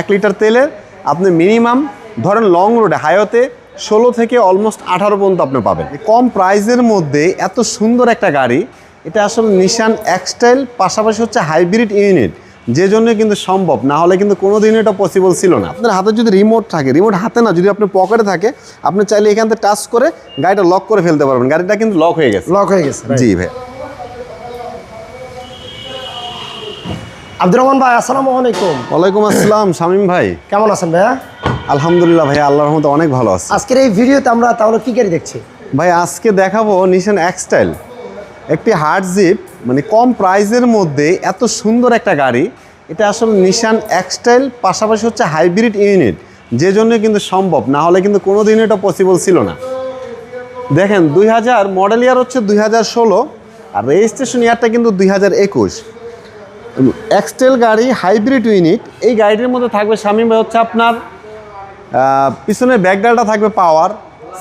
এক লিটার তেলের আপনি মিনিমাম ধরেন লং রোডে হাইওতে ষোলো থেকে অলমোস্ট আঠারো পর্যন্ত আপনি পাবেন। কম প্রাইসের মধ্যে এত সুন্দর একটা গাড়ি এটা আসলে নিশান এক্সটাইল পাশাপাশি হচ্ছে হাইব্রিড ইউনিট যে জন্য কিন্তু সম্ভব। না হলে কিন্তু কোনো দিন এটা পসিবল ছিল না। আপনার হাতে যদি রিমোট থাকে রিমোট হাতে না যদি আপনি পকেটে থাকে আপনি চাইলে এখান থেকে টাচ করে গাড়িটা লক করে ফেলতে পারবেন। গাড়িটা কিন্তু লক হয়ে গেছে। লক হয়ে গেছে জি ভাই। আব্দুর রহমান ভাই আসসালামু আলাইকুম। ওয়ালাইকুম আসসালাম শামীম ভাই। কেমন আছেন ভাইয়া? আলহামদুলিল্লাহ ভাই আল্লাহর রহমতে অনেক ভালো আছে। আজকের এই ভিডিওতে আমরা তাহলে কি গাড়ি দেখছি? ভাই আজকে দেখাবো নিশান এক্সটাইল একটি হার্ড জিপ মানে কম প্রাইসের মধ্যে এত সুন্দর একটা গাড়ি। এটা আসলে নিশান এক্সটাইল পাশাপাশি হচ্ছে হাইব্রিড ইউনিট যে জন্য কিন্তু সম্ভব না হলে কিন্তু কোনো দিন এটা পসিবল ছিল না। দেখেন দুই হাজার মডেল ইয়ার হচ্ছে দুই হাজার ষোলো আর রেজিস্ট্রেশন ইয়ারটা কিন্তু দুই হাজার একুশ। এক্সটেল গাড়ি, হাইব্রিড ইউনিট এই গাড়িটির মধ্যে থাকবে শামীম ভাই হচ্ছে আপনার পিছনের ব্যাকডালটা থাকবে পাওয়ার,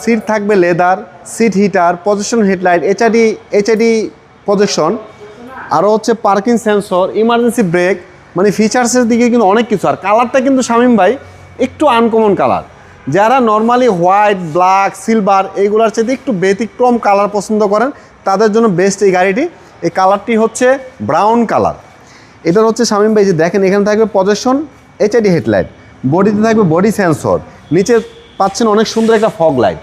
সিট থাকবে leather, seat heater position headlight HID HID position আরও হচ্ছে পার্কিং সেন্সর ইমার্জেন্সি ব্রেক মানে ফিচার্সের দিকে কিন্তু অনেক কিছু। আর কালারটা কিন্তু শামীম ভাই একটু আনকমন কালার যারা নর্মালি হোয়াইট ব্ল্যাক সিলভার এইগুলোর চাইতে একটু ব্যতিক্রম কালার পছন্দ করেন, তাদের জন্য বেস্ট এই গাড়িটি। এই কালারটি হচ্ছে ব্রাউন কালার এটার হচ্ছে শামীম ভাই যে দেখেন, এখানে থাকবে পজিশন এইচআইডি হেডলাইট বডিতে থাকবে বডি সেন্সর নিচে পাচ্ছেন অনেক সুন্দর একটা ফগ লাইট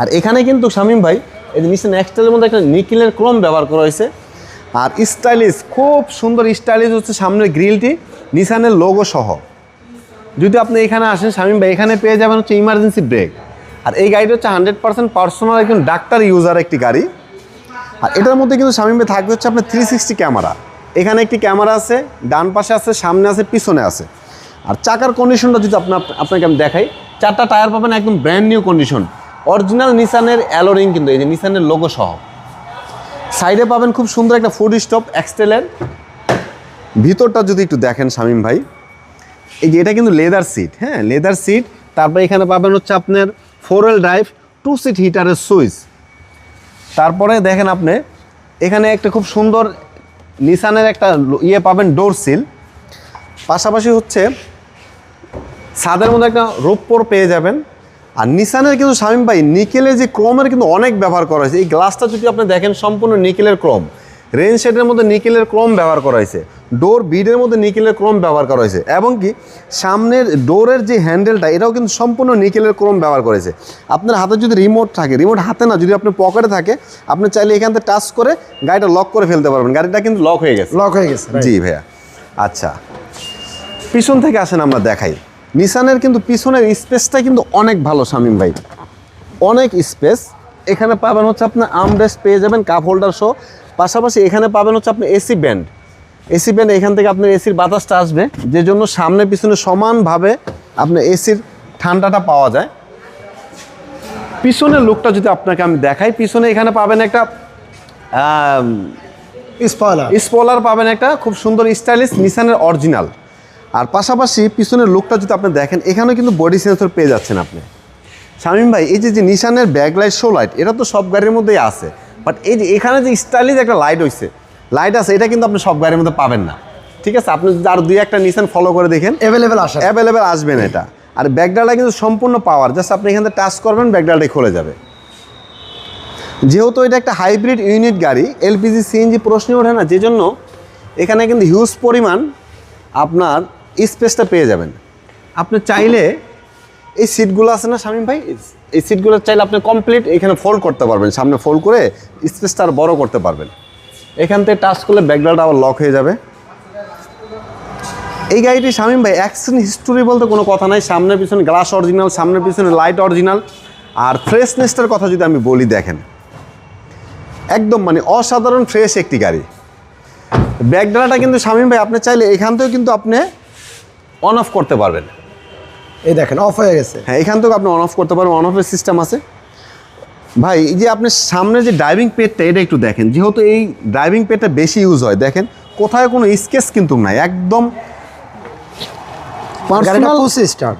আর এখানে কিন্তু শামীম ভাই, এই যে নিচে নেক্সটের মধ্যে একটা নিকিলের ক্রোম ব্যবহার করা হয়েছে। আর স্টাইলিশ খুব সুন্দর স্টাইলিশ হচ্ছে সামনের গ্রিলটি নিসানের লোগো সহ। যদি আপনি এখানে আসেন, শামীম ভাই, এখানে পেয়ে যাবেন হচ্ছে ইমার্জেন্সি ব্রেক আর এই গাড়িটা হচ্ছে হান্ড্রেড পার্সেন্ট পার্সোনাল একজন ডাক্তার ইউজার একটি গাড়ি। আর এটার মধ্যে কিন্তু শামীম ভাই থাকবে হচ্ছে আপনার থ্রি সিক্সটি ক্যামেরা এখানে একটি ক্যামেরা আছে, ডান পাশে আছে, সামনে আছে, পিছনে আছে। আর চাকার কন্ডিশনটা যদি আপনার, আপনাকে আমি দেখাই, চারটা টায়ার পাবেন একদম ব্র্যান্ড নিউ কন্ডিশন অরিজিনাল নিসানের অ্যালোরিং কিন্তু, এই যে নিসানের লোগো সহ। সাইডে পাবেন খুব সুন্দর একটা ফুড স্টপ এক্সটেলের ভিতরটা যদি একটু দেখেন, শামীম ভাই। এই যে এটা কিন্তু লেদার সিট হ্যাঁ লেদার সিট তারপরে এখানে পাবেন হচ্ছে আপনার four wheel drive two seat হিটারের switch. তারপরে দেখেন আপনি, এখানে একটা খুব সুন্দর নিসানের একটা ইয়ে পাবেন ডোর সিল পাশাপাশি হচ্ছে ছাদের মধ্যে একটা রোপ্পর পেয়ে যাবেন। আর নিসানের কিন্তু শামীম ভাই নিকেলে যে ক্রোমের কিন্তু অনেক ব্যবহার করা হয়েছে। এই গ্লাসটা যদি আপনি দেখেন, সম্পূর্ণ নিকেলের ক্রোম রেন শেডের মধ্যে নিকেলের ক্রোম ব্যবহার করা হয়েছে। ডোর বিডের মধ্যে নিকেলের ক্রোম ব্যবহার করা হয়েছে এবং কি সামনের ডোরের যে হ্যান্ডেলটা এটাও কিন্তু সম্পূর্ণ নিকেলের ক্রোম ব্যবহার করেছে আপনার হাতে যদি রিমোট থাকে রিমোট হাতে না যদি আপনি পকেটে থাকে আপনি চাইলে এখান থেকে টাচ করে গাড়িটা লক করে ফেলতে পারবেন। গাড়িটা কিন্তু লক হয়ে গেছে। লক হয়ে গেছে জি ভাইয়া। আচ্ছা। পিছন থেকে আসেন আমরা দেখাই। নিসানের কিন্তু পিছনের স্পেসটা কিন্তু অনেক ভালো শামীম ভাই। অনেক স্পেস এখানে পাবেন হচ্ছে আপনার আমরেস্ট পেয়ে যাবেন কাপ হোল্ডার সহ। পাশাপাশি এখানে পাবেন হচ্ছে আপনি এসি ব্যান্ড। এসি ব্যান্ড এখান থেকে আপনার এসির বাতাসটা আসবে যে জন্য সামনে পিছনে সমানভাবে আপনার এসির ঠান্ডাটা পাওয়া যায়। পিছনের লুকটা যদি আপনাকে আমি দেখাই পিছনে এখানে পাবেন একটা আম, স্পয়লার স্পলার পাবেন একটা খুব সুন্দর স্টাইলিশ নিসানের অরিজিনাল আর পাশাপাশি পিছনের লুকটা যদি আপনি দেখেন এখানেও কিন্তু বডি সেন্সর পেয়ে যাচ্ছেন আপনি। শামীম ভাই এই যে যে নিশানের ব্যাক লাইট শো লাইট এটা তো সব গাড়ির মধ্যেই আছে। বাট এই যে এখানে যে স্টাইলিশ একটা লাইট হয়েছে লাইট আছে এটা কিন্তু আপনি সব গাড়ির মধ্যে পাবেন না। ঠিক আছে? আপনি যদি আর দুই একটা নিশান ফলো করে দেখেন। অ্যাভেলেবেল আসে অ্যাভেলেবেল আসবেন এটা। আর ব্যাকডালটা কিন্তু সম্পূর্ণ পাওয়ার জাস্ট আপনি এখান থেকে টাচ করবেন ব্যাকডালটাই খুলে যাবে। যেহেতু এটা একটা হাইব্রিড ইউনিট গাড়ি এলপিজি সিএনজি প্রশ্নে ওঠে না যে জন্য এখানে কিন্তু হিউজ পরিমাণ আপনার স্পেসটা পেয়ে যাবেন। আপনি চাইলে এই সিটগুলো আছে না, শামীম ভাই? এই সিটগুলো চাইলে আপনি কমপ্লিট এখানে ফোল্ড করতে পারবেন। সামনে ফোল্ড করে স্পেসটা আর বড় করতে পারবেন। এখান থেকে টাচ করলে ব্যাকডালটা আবার লক হয়ে যাবে। এই গাড়িটি শামীম ভাই অ্যাক্সিডেন্ট হিস্টোরি বলতে কোনো কথা নাই। সামনের পিছনে গ্লাস অরিজিনাল সামনের পিছনে লাইট অরিজিনাল আর ফ্রেশনেসটার কথা যদি আমি বলি, দেখেন। একদম মানে অসাধারণ ফ্রেশ একটি গাড়ি। ব্যাকডালাটা কিন্তু শামীম ভাই, আপনি চাইলে এখান থেকেও কিন্তু আপনি অন অফ করতে পারবেন। এই দেখেন অফ হয়ে গেছে। হ্যাঁ এখান থেকে আপনি অন অফ করতে পারেন অন অফের সিস্টেম আছে। ভাই এই যে আপনি সামনে যে ড্রাইভিং পেডটা এটা একটু দেখেন। যেহেতু এই ড্রাইভিং পেডটা বেশি ইউজ হয় দেখেন কোথায় কোনো স্কেচ কিন্তু নাই একদম পার্সোনাল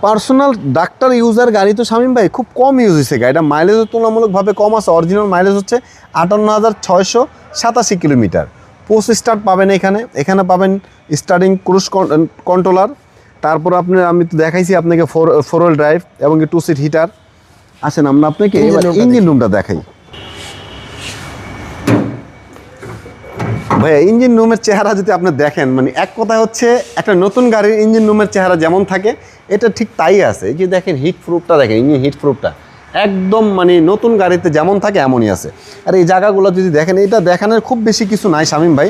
পার্সোনাল ডাক্তার ইউজার গাড়ি তো শামীম ভাই খুব কম ইউজ হয়েছে। গাড়িটা মাইলেজও তুলনামূলকভাবে কম আছে। অরিজিনাল মাইলেজ হচ্ছে আটান্ন হাজার ছয়শো সাতাশি কিলোমিটার। পোস্ট স্টার্ট পাবেন এখানে। এখানে পাবেন স্টার্টিং ক্রুজ কন্ট্রোলার তারপর আপনি আমি তো দেখাইছি আপনাকে ফোর ফোর হুইল ড্রাইভ এবং টু সিট হিটার আসেন আমরা আপনাকে ইঞ্জিন রুমটা দেখাই। ভাইয়া ইঞ্জিন রুমের চেহারা যদি আপনি দেখেন মানে এক কথা হচ্ছে একটা নতুন গাড়ির ইঞ্জিন রুমের চেহারা যেমন থাকে এটা ঠিক তাই আছে। যে দেখেন হিট প্রুফটা দেখেন ইঞ্জিন হিট প্রুফটা একদম মানে নতুন গাড়িতে যেমন থাকে এমনই আছে। আর এই জায়গাগুলো যদি দেখেন এটা দেখানোর খুব বেশি কিছু নাই শামীম ভাই।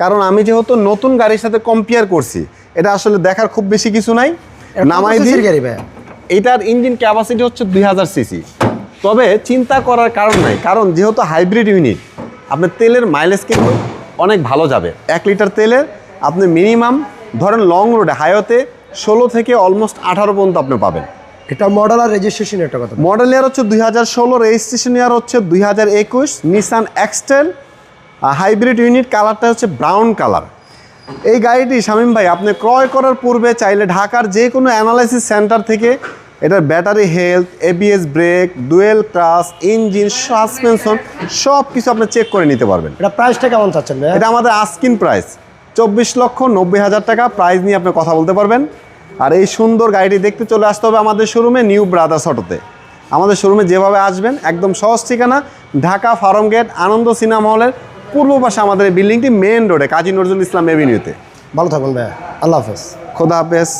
কারণ আমি যেহেতু নতুন গাড়ির সাথে কম্পেয়ার করছি এটা আসলে দেখার খুব বেশি কিছু নাই। নামাই দিই। গাড়ি ভাইয়া? এটার ইঞ্জিন ক্যাপাসিটি হচ্ছে দুই হাজার সিসি তবে চিন্তা করার কারণ নাই কারণ যেহেতু হাইব্রিড ইউনিট আপনার তেলের মাইলেজ কিন্তু অনেক ভালো যাবে। এক লিটার তেলের আপনি মিনিমাম ধরেন লং রোডে হাইওতে ষোলো থেকে অলমোস্ট আঠারো পর্যন্ত আপনি পাবেন। এটা মডেল আর রেজিস্ট্রেশন একটা কথা। মডেল ইয়ার হচ্ছে দুই হাজার ষোলো রেজিস্ট্রেশন ইয়ার হচ্ছে দুই হাজার একুশ নিসান এক্সটেল হাইব্রিড ইউনিট কালারটা হচ্ছে ব্রাউন কালার এই গাড়িটি শামীম ভাই আপনি ক্রয় করার পূর্বে চাইলে ঢাকার যে কোনো অ্যানালাইসিস সেন্টার থেকে এটার battery health ABS brake dual cross engine suspension সব কিছু আপনি চেক করে নিতে পারবেন। এটা প্রাইসটা কেমন চাচ্ছেন এটা আমাদের আস্কিন প্রাইস চব্বিশ লক্ষ নব্বই হাজার টাকা। প্রাইস নিয়ে আপনি কথা বলতে পারবেন। আর এই সুন্দর গাড়িটি দেখতে চলে আসতে হবে আমাদের শোরুমে নিউ ব্রাদার্স অটোতে আমাদের শোরুমে যেভাবে আসবেন একদম সহজ ঠিকানা Dhaka farm gate Ananda cinema হলের পূর্ব পাশে আমাদের বিল্ডিংটি মেন রোডে কাজী নজরুল ইসলাম এভিনিউতে ভালো থাকুন ভাইয়া আল্লাহ হাফেজ। খোদা হাফেজ।